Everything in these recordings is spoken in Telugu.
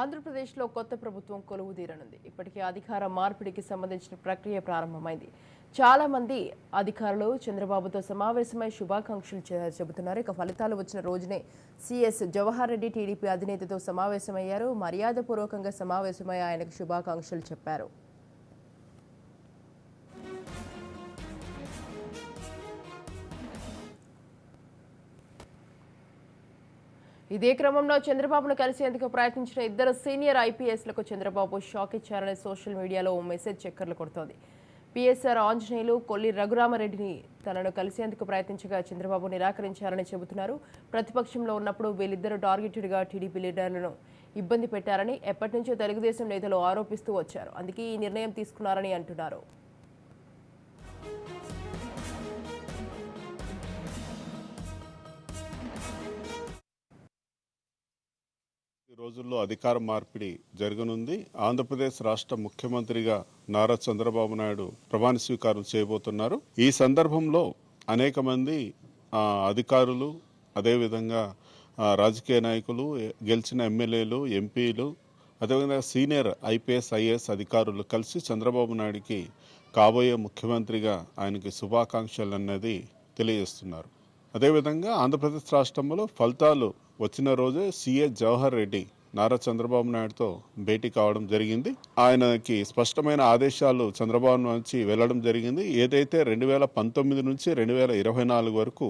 ఆంధ్రప్రదేశ్లో కొత్త ప్రభుత్వం కొలువు తీరనుంది ఇప్పటికే అధికార మార్పిడికి సంబంధించిన ప్రక్రియ ప్రారంభమైంది. చాలా మంది అధికారులు చంద్రబాబుతో సమావేశమై శుభాకాంక్షలు చెబుతున్నారు. ఇక ఫలితాలు వచ్చిన రోజునే సీఎస్ జవహర్ రెడ్డి టీడీపీ అధినేతతో సమావేశమయ్యారు. మర్యాదపూర్వకంగా సమావేశమై ఆయనకు శుభాకాంక్షలు చెప్పారు. ఇదే క్రమంలో చంద్రబాబును కలిసేందుకు ప్రయత్నించిన ఇద్దరు సీనియర్ ఐపీఎస్లకు చంద్రబాబు షాక్ ఇచ్చారని సోషల్ మీడియాలో ఓ మెసేజ్ చక్కర్లు కొడుతోంది. పిఎస్ఆర్ ఆంజనేయులు కొల్లి రఘురామరెడ్డిని తనను కలిసేందుకు ప్రయత్నించగా చంద్రబాబు నిరాకరించారని చెబుతున్నారు. ప్రతిపక్షంలో ఉన్నప్పుడు వీళ్ళిద్దరూ టార్గెటెడ్గా టీడీపీ లీడర్లను ఇబ్బంది పెట్టారని ఎప్పటి నుంచో తెలుగుదేశం నేతలు ఆరోపిస్తూ వచ్చారు. అందుకే ఈ నిర్ణయం తీసుకున్నారని అంటున్నారు. రోజుల్లో అధికార మార్పిడి జరగనుంది. ఆంధ్రప్రదేశ్ రాష్ట్ర ముఖ్యమంత్రిగా నారా చంద్రబాబు నాయుడు ప్రమాణ స్వీకారం చేయబోతున్నారు. ఈ సందర్భంలో అనేక మంది అధికారులు అదేవిధంగా రాజకీయ నాయకులు గెలిచిన ఎమ్మెల్యేలు ఎంపీలు అదేవిధంగా సీనియర్ ఐపీఎస్ ఐఏఎస్ అధికారులు కలిసి చంద్రబాబు నాయుడికి కాబోయే ముఖ్యమంత్రిగా ఆయనకి శుభాకాంక్షలు అన్నది తెలియజేస్తున్నారు. అదేవిధంగా ఆంధ్రప్రదేశ్ రాష్ట్రంలో ఫలితాలు వచ్చిన రోజే సీఎస్ జవహర్ రెడ్డి నారా చంద్రబాబు నాయుడుతో భేటీ కావడం జరిగింది. ఆయనకి స్పష్టమైన ఆదేశాలు చంద్రబాబు నుంచి వెళ్ళడం జరిగింది. ఏదైతే రెండు వేల పంతొమ్మిది నుంచి రెండు వేల ఇరవై నాలుగు వరకు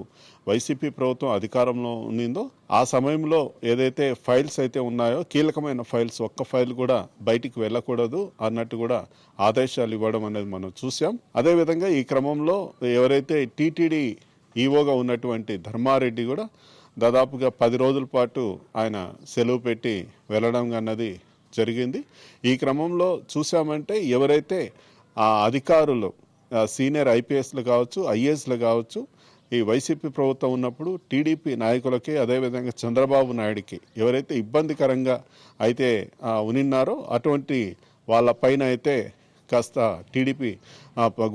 వైసీపీ ప్రభుత్వం అధికారంలో ఉండిందో ఆ సమయంలో ఏదైతే ఫైల్స్ అయితే ఉన్నాయో కీలకమైన ఫైల్స్ ఒక్క ఫైల్ కూడా బయటికి వెళ్ళకూడదు అన్నట్టు కూడా ఆదేశాలు ఇవ్వడం అనేది మనం చూసాం అదేవిధంగా ఈ క్రమంలో ఎవరైతే టీటీడీ ఈవోగా ఉన్నటువంటి ధర్మారెడ్డి కూడా దాదాపుగా పది రోజుల పాటు ఆయన సెలవు పెట్టి వెళ్ళడం అన్నది జరిగింది. ఈ క్రమంలో చూసామంటే ఎవరైతే ఆ అధికారులు సీనియర్ ఐపీఎస్లు కావచ్చు ఐఏఎస్లు కావచ్చు ఈ వైసీపీ ప్రభుత్వం ఉన్నప్పుడు టీడీపీ నాయకులకి అదేవిధంగా చంద్రబాబు నాయుడికి ఎవరైతే ఇబ్బందికరంగా అయితే ఉనిన్నారో అటువంటి వాళ్ళ పైన అయితే కాస్త టీడీపీ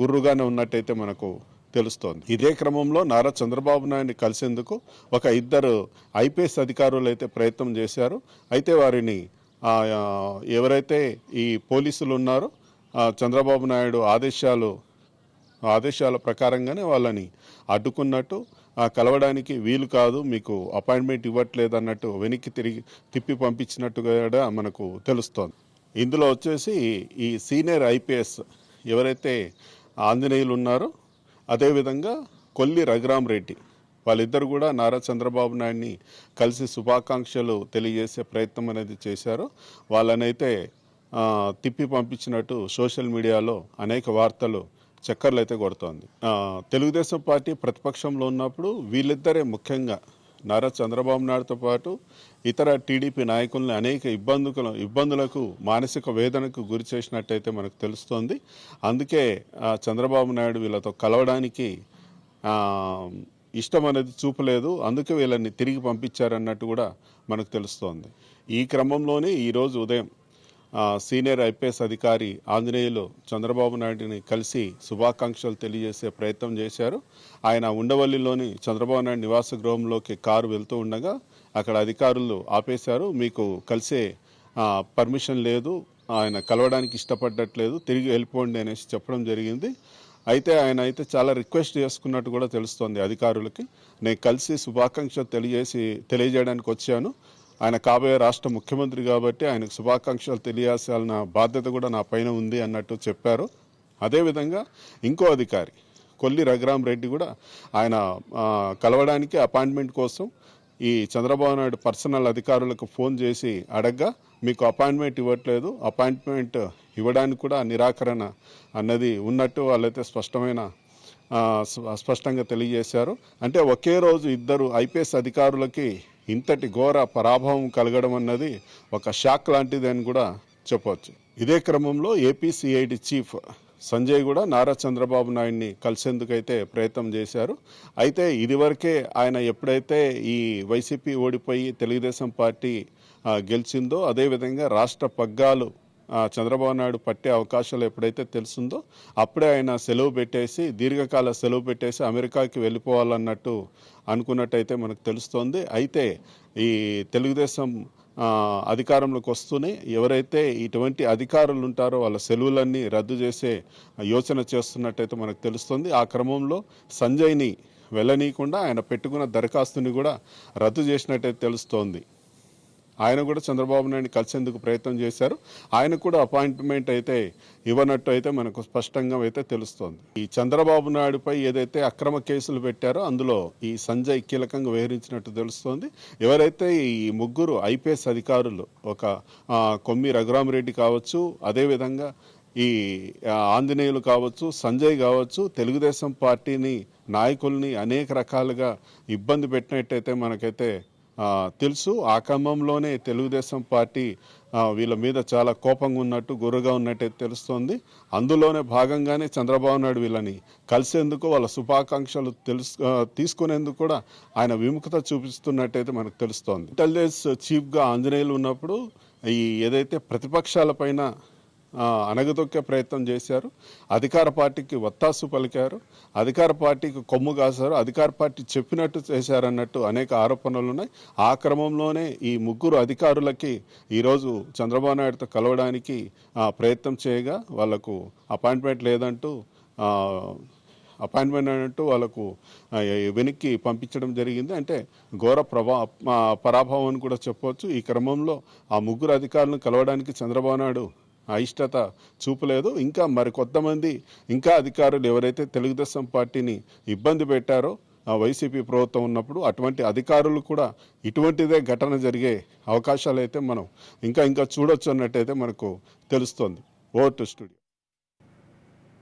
గుర్రుగానే ఉన్నట్టయితే మనకు తెలుస్తోంది. ఇదే క్రమంలో నారా చంద్రబాబు నాయుడిని కలిసేందుకు ఒక ఇద్దరు ఐపీఎస్ అధికారులు అయితే ప్రయత్నం చేశారు. అయితే వారిని ఎవరైతే ఈ పోలీసులు ఉన్నారో చంద్రబాబు నాయుడు ఆదేశాలు ఆదేశాల ప్రకారంగానే వాళ్ళని అడ్డుకున్నట్టు కలవడానికి వీలు కాదు మీకు అపాయింట్మెంట్ ఇవ్వట్లేదు అన్నట్టు వెనక్కి తిరిగి తిప్పి పంపించినట్టుగా కూడా మనకు తెలుస్తోంది. ఇందులో వచ్చేసి ఈ సీనియర్ ఐపీఎస్ ఎవరైతే ఆంజనేయులు ఉన్నారో అదేవిధంగా కొల్లి రఘురామ్ రెడ్డి వాళ్ళిద్దరు కూడా నారా చంద్రబాబు నాయుడిని కలిసి శుభాకాంక్షలు తెలియజేసే ప్రయత్నం అనేది చేశారు. వాళ్ళనైతే తిప్పి పంపించినట్టు సోషల్ మీడియాలో అనేక వార్తలు చక్కర్లు అయితే కొడుతోంది తెలుగుదేశం పార్టీ ప్రతిపక్షంలో ఉన్నప్పుడు వీళ్ళిద్దరే ముఖ్యంగా నారా చంద్రబాబు నాయుడుతో పాటు ఇతర టీడీపీ నాయకులను అనేక ఇబ్బందుల ఇబ్బందులకు మానసిక వేదనకు గురి చేసినట్టయితే మనకు తెలుస్తోంది. అందుకే చంద్రబాబు నాయుడు వీళ్ళతో కలవడానికి ఇష్టం అనేది చూపలేదు. అందుకే వీళ్ళని తిరిగి పంపించారన్నట్టు కూడా మనకు తెలుస్తోంది. ఈ క్రమంలోనే ఈరోజు ఉదయం సీనియర్ ఐపీఎస్ అధికారి ఆంజనేయులు చంద్రబాబు నాయుడిని కలిసి శుభాకాంక్షలు తెలియజేసే ప్రయత్నం చేశారు. ఆయన ఉండవల్లిలోని చంద్రబాబు నాయుడు నివాస గృహంలోకి కారు వెళ్తూ ఉండగా అక్కడ అధికారులు ఆపేశారు. మీకు కలిసే పర్మిషన్ లేదు. ఆయన కలవడానికి ఇష్టపడట్లేదు. తిరిగి వెళ్ళిపోండి అనేసి చెప్పడం జరిగింది. అయితే ఆయన అయితే చాలా రిక్వెస్ట్ చేసుకున్నట్టు కూడా తెలుస్తోంది అధికారులకి. నేను కలిసి శుభాకాంక్షలు తెలియజేసి తెలియజేయడానికి వచ్చాను. ఆయన కాబోయే రాష్ట్ర ముఖ్యమంత్రి కాబట్టి ఆయనకు శుభాకాంక్షలు తెలియాల్సిన బాధ్యత కూడా నా పైన ఉంది అన్నట్టు చెప్పారు. అదేవిధంగా ఇంకో అధికారి కొల్లి రఘురామ్ రెడ్డి కూడా ఆయన కలవడానికి అపాయింట్మెంట్ కోసం ఈ చంద్రబాబు నాయుడు పర్సనల్ అధికారులకు ఫోన్ చేసి అడగ్గా మీకు అపాయింట్మెంట్ ఇవ్వట్లేదు అపాయింట్మెంట్ ఇవ్వడానికి కూడా నిరాకరణ అన్నది ఉన్నట్టు వాళ్ళైతే స్పష్టమైన స్పష్టంగా తెలియజేశారు. అంటే ఒకే రోజు ఇద్దరు ఐపీఎస్ అధికారులకి ఇంతటి ఘోర పరాభవం కలగడం అన్నది ఒక షాక్ లాంటిది అని కూడా చెప్పవచ్చు. ఇదే క్రమంలో ఏపీ సిఐడి చీఫ్ సంజయ్ కూడా నారా చంద్రబాబు నాయుడిని కలిసేందుకైతే ప్రయత్నం చేశారు. అయితే ఇదివరకే ఆయన ఎప్పుడైతే ఈ వైసీపీ ఓడిపోయి తెలుగుదేశం పార్టీ గెలిచిందో అదేవిధంగా రాష్ట్ర పగ్గాలు చంద్రబాబు నాయుడు పట్టే అవకాశాలు ఎప్పుడైతే తెలుసుందో అప్పుడే ఆయన సెలవు పెట్టేసి దీర్ఘకాల సెలవు పెట్టేసి అమెరికాకి వెళ్ళిపోవాలన్నట్టు అనుకున్నట్టయితే మనకు తెలుస్తోంది. అయితే ఈ తెలుగుదేశం అధికారంలోకి వస్తూనే ఎవరైతే ఇటువంటి అధికారులు ఉంటారో వాళ్ళ సెలవులన్నీ రద్దు చేసే యోచన చేస్తున్నట్టయితే మనకు తెలుస్తుంది. ఆ క్రమంలో సంజయ్ని వెళ్ళనీయకుండా ఆయన పెట్టుకున్న దరఖాస్తుని కూడా రద్దు చేసినట్టయితే తెలుస్తోంది. ఆయన కూడా చంద్రబాబు నాయుడు కలిసేందుకు ప్రయత్నం చేశారు. ఆయన కూడా అపాయింట్మెంట్ అయితే ఇవ్వనట్టు అయితే మనకు స్పష్టంగా అయితే తెలుస్తోంది. ఈ చంద్రబాబు నాయుడుపై ఏదైతే అక్రమ కేసులు పెట్టారో అందులో ఈ సంజయ్ కీలకంగా వ్యవహరించినట్టు తెలుస్తోంది. ఎవరైతే ఈ ముగ్గురు ఐపీఎస్ అధికారులు ఒక కొమ్మి రఘురామరెడ్డి కావచ్చు అదేవిధంగా ఈ ఆంజనేయులు కావచ్చు సంజయ్ కావచ్చు తెలుగుదేశం పార్టీని నాయకుల్ని అనేక రకాలుగా ఇబ్బంది పెట్టినట్టయితే మనకైతే తెలుసు. ఆ క్రమంలోనే తెలుగుదేశం పార్టీ వీళ్ళ మీద చాలా కోపంగా ఉన్నట్టు గుర్రగా ఉన్నట్టే తెలుస్తోంది. అందులోనే భాగంగానే చంద్రబాబు నాయుడు వీళ్ళని కలిసేందుకు వాళ్ళ శుభాకాంక్షలు తెలుసు తీసుకునేందుకు కూడా ఆయన విముఖత చూపిస్తున్నట్టయితే మనకు తెలుస్తోంది. ఇంటెలిజెన్స్ చీఫ్గా ఆంజనేయులు ఉన్నప్పుడు ఈ ఏదైతే ప్రతిపక్షాల పైన అణగదొక్కే ప్రయత్నం చేశారు. అధికార పార్టీకి వత్తాసు పలికారు. అధికార పార్టీకి కొమ్ము కాశారు. అధికార పార్టీ చెప్పినట్టు చేశారన్నట్టు అనేక ఆరోపణలు ఉన్నాయి. ఆ క్రమంలోనే ఈ ముగ్గురు అధికారులకి ఈరోజు చంద్రబాబు నాయుడుతో కలవడానికి ప్రయత్నం చేయగా వాళ్ళకు అపాయింట్మెంట్ లేదంటూ అపాయింట్మెంట్ అన్నట్టు వాళ్ళకు వెనక్కి పంపించడం జరిగింది. అంటే ఘోర ప్రభా పరాభవం అని కూడా చెప్పవచ్చు ఈ క్రమంలో ఆ ముగ్గురు అధికారులను కలవడానికి చంద్రబాబు నాయుడు అయిష్టత చూపలేదు. ఇంకా మరి కొంతమంది ఇంకా అధికారులు ఎవరైతే తెలుగుదేశం పార్టీని ఇబ్బంది పెట్టారో ఆ వైసీపీ ప్రభుత్వం ఉన్నప్పుడు అటువంటి అధికారులు కూడా ఇటువంటిదే ఘటన జరిగే అవకాశాలు అయితే మనం ఇంకా ఇంకా చూడొచ్చు అన్నట్టయితే మనకు తెలుస్తుంది. Vote studio.